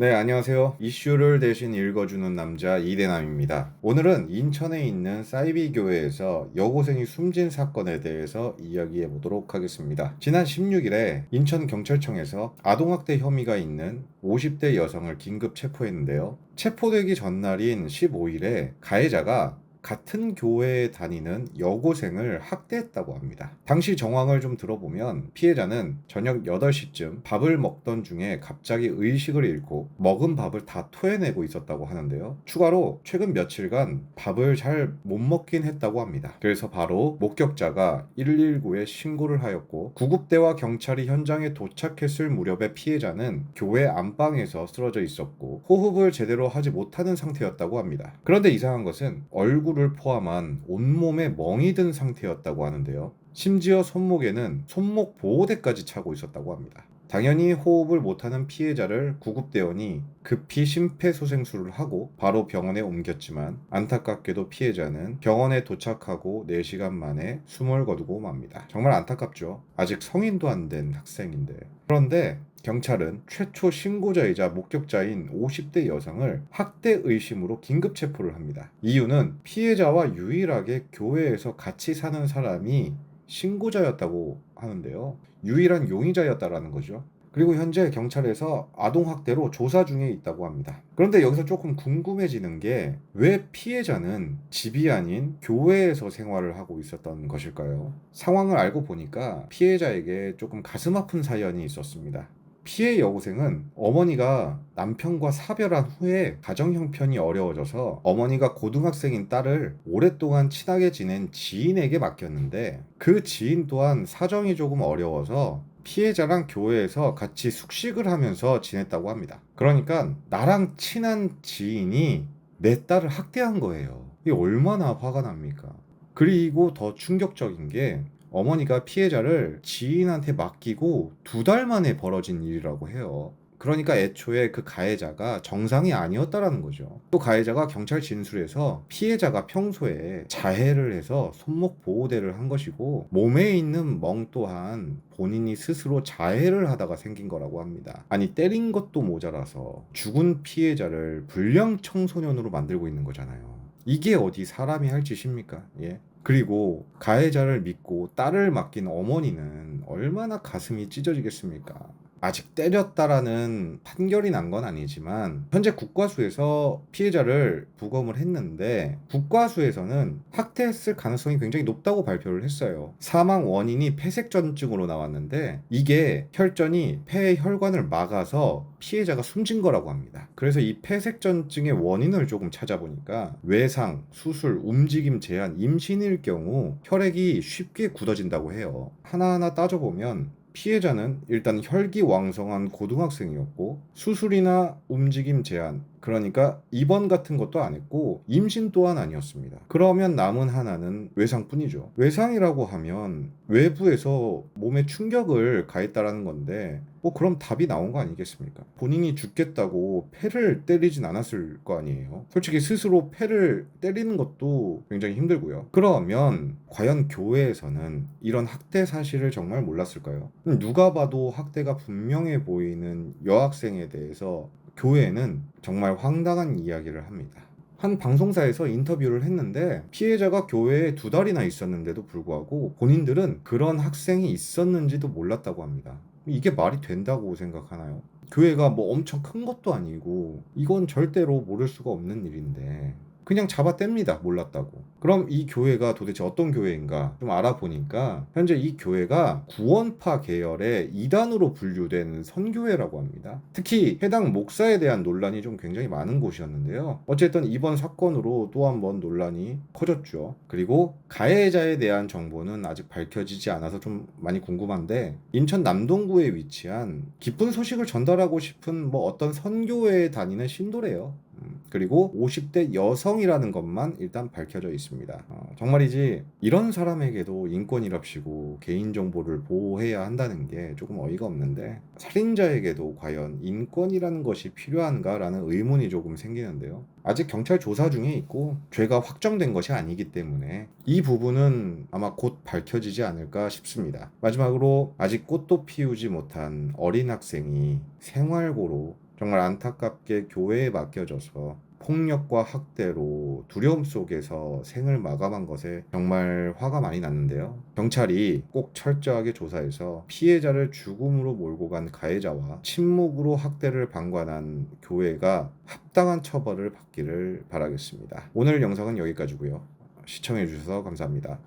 네, 안녕하세요. 이슈를 대신 읽어주는 남자 이대남입니다. 오늘은 인천에 있는 사이비 교회에서 여고생이 숨진 사건에 대해서 이야기해 보도록 하겠습니다. 지난 16일에 인천 경찰청에서 아동학대 혐의가 있는 50대 여성을 긴급 체포했는데요. 체포되기 전날인 15일에 가해자가 같은 교회에 다니는 여고생을 학대했다고 합니다. 당시 정황을 좀 들어보면 피해자는 저녁 8시쯤 밥을 먹던 중에 갑자기 의식을 잃고 먹은 밥을 다 토해내고 있었다고 하는데요. 추가로 최근 며칠간 밥을 잘 못 먹긴 했다고 합니다. 그래서 바로 목격자가 119에 신고를 하였고 구급대와 경찰이 현장에 도착했을 무렵에 피해자는 교회 안방에서 쓰러져 있었고 호흡을 제대로 하지 못하는 상태였다고 합니다. 그런데 이상한 것은 얼굴 을 포함한 온몸에 멍이 든 상태였다고 하는데요. 심지어 손목에는 손목 보호대까지 차고 있었다고 합니다. 당연히 호흡을 못하는 피해자를 구급대원이 급히 심폐소생술을 하고 바로 병원에 옮겼지만 안타깝게도 피해자는 병원에 도착하고 4시간 만에 숨을 거두고 맙니다. 정말 안타깝죠. 아직 성인도 안 된 학생인데. 그런데 경찰은 최초 신고자이자 목격자인 50대 여성을 학대 의심으로 긴급 체포를 합니다. 이유는 피해자와 유일하게 교회에서 같이 사는 사람이 신고자였다고 하는데요. 유일한 용의자였다라는 거죠. 그리고 현재 경찰에서 아동학대로 조사 중에 있다고 합니다. 그런데 여기서 조금 궁금해지는 게 왜 피해자는 집이 아닌 교회에서 생활을 하고 있었던 것일까요? 상황을 알고 보니까 피해자에게 조금 가슴 아픈 사연이 있었습니다. 피해 여고생은 어머니가 남편과 사별한 후에 가정 형편이 어려워져서 어머니가 고등학생인 딸을 오랫동안 친하게 지낸 지인에게 맡겼는데 그 지인 또한 사정이 조금 어려워서 피해자랑 교회에서 같이 숙식을 하면서 지냈다고 합니다. 그러니까 나랑 친한 지인이 내 딸을 학대한 거예요. 이게 얼마나 화가 납니까? 그리고 더 충격적인 게 어머니가 피해자를 지인한테 맡기고 두 달 만에 벌어진 일이라고 해요. 그러니까 애초에 그 가해자가 정상이 아니었다라는 거죠. 또 가해자가 경찰 진술에서 피해자가 평소에 자해를 해서 손목 보호대를 한 것이고 몸에 있는 멍 또한 본인이 스스로 자해를 하다가 생긴 거라고 합니다. 아니 때린 것도 모자라서 죽은 피해자를 불량 청소년으로 만들고 있는 거잖아요. 이게 어디 사람이 할 짓입니까? 예. 그리고 가해자를 믿고 딸을 맡긴 어머니는 얼마나 가슴이 찢어지겠습니까? 아직 때렸다라는 판결이 난 건 아니지만 현재 국과수에서 피해자를 부검을 했는데 국과수에서는 학대했을 가능성이 굉장히 높다고 발표를 했어요. 사망 원인이 폐색전증으로 나왔는데 이게 혈전이 폐의 혈관을 막아서 피해자가 숨진 거라고 합니다. 그래서 이 폐색전증의 원인을 조금 찾아보니까 외상, 수술, 움직임 제한, 임신일 경우 혈액이 쉽게 굳어진다고 해요. 하나하나 따져보면 피해자는 일단 혈기왕성한 고등학생이었고 수술이나 움직임 제한 그러니까 입원 같은 것도 안 했고 임신 또한 아니었습니다. 그러면 남은 하나는 외상뿐이죠. 외상이라고 하면 외부에서 몸에 충격을 가했다라는 건데 뭐 그럼 답이 나온 거 아니겠습니까? 본인이 죽겠다고 폐를 때리진 않았을 거 아니에요. 솔직히 스스로 폐를 때리는 것도 굉장히 힘들고요. 그러면 과연 교회에서는 이런 학대 사실을 정말 몰랐을까요? 누가 봐도 학대가 분명해 보이는 여학생에 대해서 교회는 정말 황당한 이야기를 합니다. 한 방송사에서 인터뷰를 했는데 피해자가 교회에 두 달이나 있었는데도 불구하고 본인들은 그런 학생이 있었는지도 몰랐다고 합니다. 이게 말이 된다고 생각하나요? 교회가 뭐 엄청 큰 것도 아니고 이건 절대로 모를 수가 없는 일인데 그냥 잡아뗍니다. 몰랐다고. 그럼 이 교회가 도대체 어떤 교회인가 좀 알아보니까 현재 이 교회가 구원파 계열의 이단으로 분류된 선교회라고 합니다. 특히 해당 목사에 대한 논란이 좀 굉장히 많은 곳이었는데요. 어쨌든 이번 사건으로 또 한 번 논란이 커졌죠. 그리고 가해자에 대한 정보는 아직 밝혀지지 않아서 좀 많이 궁금한데 인천 남동구에 위치한 기쁜 소식을 전달하고 싶은 뭐 어떤 선교회에 다니는 신도래요. 음, 그리고 50대 여성이라는 것만 일단 밝혀져 있습니다. 어, 정말이지 이런 사람에게도 인권이랍시고 개인정보를 보호해야 한다는 게 조금 어이가 없는데 살인자에게도 과연 인권이라는 것이 필요한가라는 의문이 조금 생기는데요. 아직 경찰 조사 중에 있고 죄가 확정된 것이 아니기 때문에 이 부분은 아마 곧 밝혀지지 않을까 싶습니다. 마지막으로 아직 꽃도 피우지 못한 어린 학생이 생활고로 정말 안타깝게 교회에 맡겨져서 폭력과 학대로 두려움 속에서 생을 마감한 것에 정말 화가 많이 났는데요. 경찰이 꼭 철저하게 조사해서 피해자를 죽음으로 몰고 간 가해자와 침묵으로 학대를 방관한 교회가 합당한 처벌을 받기를 바라겠습니다. 오늘 영상은 여기까지고요. 시청해 주셔서 감사합니다.